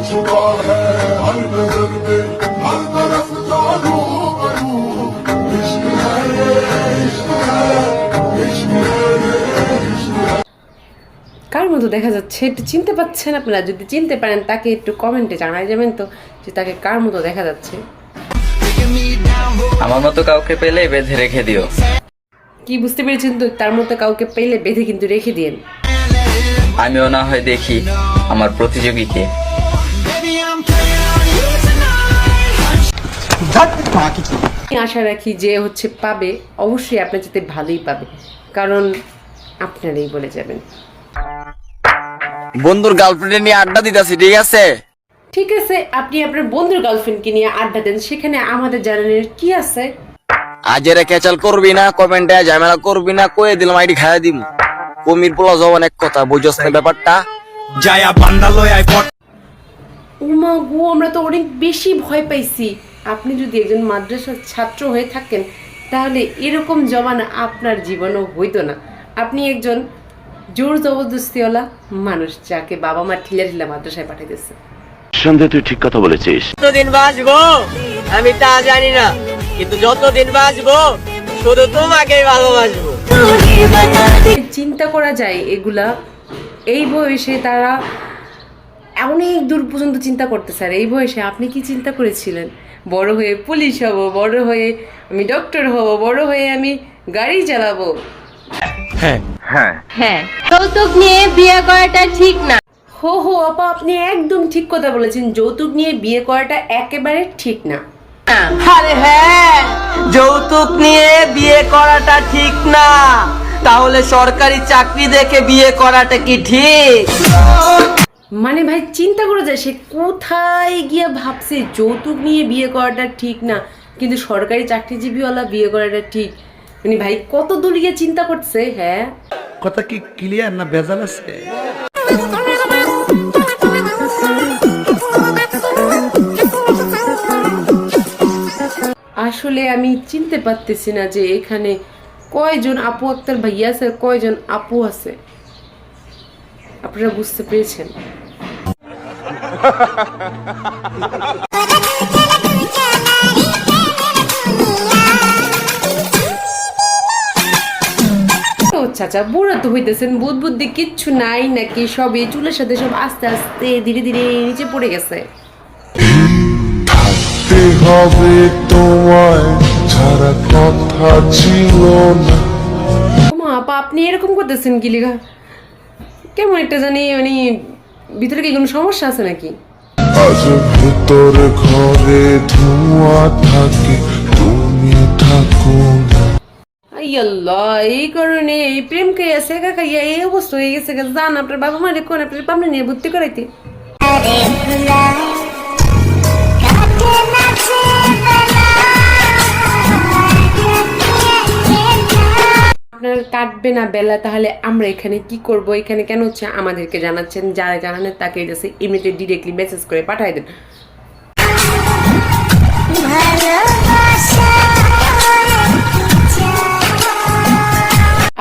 चुका है हर नजर में हर तरफ जानो करो इश्क है ये इश्क है इश्क है ये इश्क है কার মতো দেখা যাচ্ছে একটু চিনতে পাচ্ছেন আপনারা যদি চিনতে পারেন তাকে একটু কমেন্টে জানাই যাবেন তো যে তাকে কার মতো দেখা যাচ্ছে আমার মতো কাউকে পেলে বেঁধে রেখে দিও কি বুঝতে পেরেছেন তো তার মতো কাউকে পেলে বেঁধে কিন্তু রেখে দিন আমিও না হয় দেখি আমার প্রতিযোগীকে আশা রাখি যে হচ্ছে পাবে অবশ্যই আপনার যাতে ভালোই পাবে। কারণ আপনারাই বলে যাবেন। বন্ধুর গার্লফ্রেন্ড নিয়ে আড্ডা দিতেছি ঠিক আছে? ঠিক আছে আপনি আপনার বন্ধুর গার্লফ্রেন্ডকে নিয়ে আড্ডা দেন। সেখানে আমাদের জানানোর কি আছে? আজ এরা ক্যাচাল করবি না কমেন্টে ঝামেলা করবি না কয়ে দিলাম আইডি খাইয়া দিম। কমির পোলা জবান এক কথা বুঝস না ব্যাপারটা? যায়া বান্দা লয় পট উমা গো আমরা তো অনেক বেশি ভয় পাইছি। আপনি যদি একজন মাদ্রাসার ছাত্র হয়ে থাকেন তাহলে এরকম জমানা আপনার জীবনও হইতো না। আপনি একজন জোর জবরদস্তিওয়ালা মানুষ যাকে বাবা মা ঠিলা ঠিলা মাদ্রাসায় পাঠাইতেছে। সন্দেহ তুই ঠিক কথা বলেছিস। যতদিন বাঁচবো আমি তা জানি না কিন্তু যতদিন বাঁচবো শুধু তোমাকেই ভালোবাসবো। চিন্তা করা যায় এগুলা। এই বয়সে তারা অনেক দূর পর্যন্ত চিন্তা করতে স্যার এই বয়সে আপনি কি চিন্তা করেছিলেন? বড় হয়ে পুলিশ হব বড় হয়ে আমি ডক্টর হব বড় হয়ে আমি গাড়ি চালাবো। যৌতুক নিয়ে বিয়ে করাটা ঠিক না। হো হো আপা আপনি একদম ঠিক কথা বলেছেন যৌতুক নিয়ে বিয়ে করাটা একেবারে ঠিক না। আরে হ্যাঁ যৌতুক নিয়ে বিয়ে করাটা ঠিক না। তাহলে সরকারি চাকরি দেখে বিয়ে করাটা কি ঠিক? মানে ভাই চিন্তা করে যায় সে কোথায় গিয়ে ভাবছে যৌতুক নিয়ে বিয়ে করাটা ঠিক না কিন্তু সরকারি চাকরিজীবীওয়ালা বিয়ে করাটা ঠিক। মানে ভাই কত দূর গিয়ে চিন্তা করছে হ্যাঁ? কথা কি ক্লিয়ার না ভেজাল আছে? আসলে আমি চিনতে পারতেছি না যে এখানে কয়জন আপু আক্তার ভাইয়া আছে কয়জন আপু আছে। আপনারা বুঝতে পেরেছেন? চাচা বুড়ো তো হইতেছেন বুধ বুদ্ধি কিচ্ছু নাই নাকি সবই চুলের সাথে সব আস্তে আস্তে ধীরে ধীরে নিচে পড়ে গেছে। হবে তোমায় ছাড়া কথা ছিল না। মা আপা আপনি এরকম করতেছেন কি লিখা কেমন একটা জানি মানে ভিতরে কি কোনো সমস্যা আছে নাকি? আজ ভেতর ঘরে ধোঁয়া থাকে তুমি থাকো আল্লাহ এই কারণে এই প্রেম খাইয়া শেখা খাইয়া এই অবস্থা হয়ে গেছে আপনার বাবা মা রেখুন আপনার পামনে নিয়ে ভর্তি করাইতে? আপনার কাটবে না বেলা, তাহলে আমরা এখানে কি করব? এখানে কেন হচ্ছে? আমাদেরকে জানাচ্ছেন, যারা জানানের তাকে যাচ্ছে এমনিতে ডিরেক্টলি মেসেজ করে পাঠাই দেন।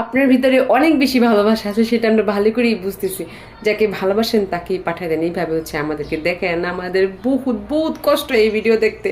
আপনার ভিতরে অনেক বেশি ভালোবাসা আছে, সেটা আমরা ভালো করেই বুঝতেছি। যাকে ভালোবাসেন তাকেই পাঠাই দেন। এইভাবে হচ্ছে আমাদেরকে দেখেন, আমাদের বহুত বহুত কষ্ট এই ভিডিও দেখতে।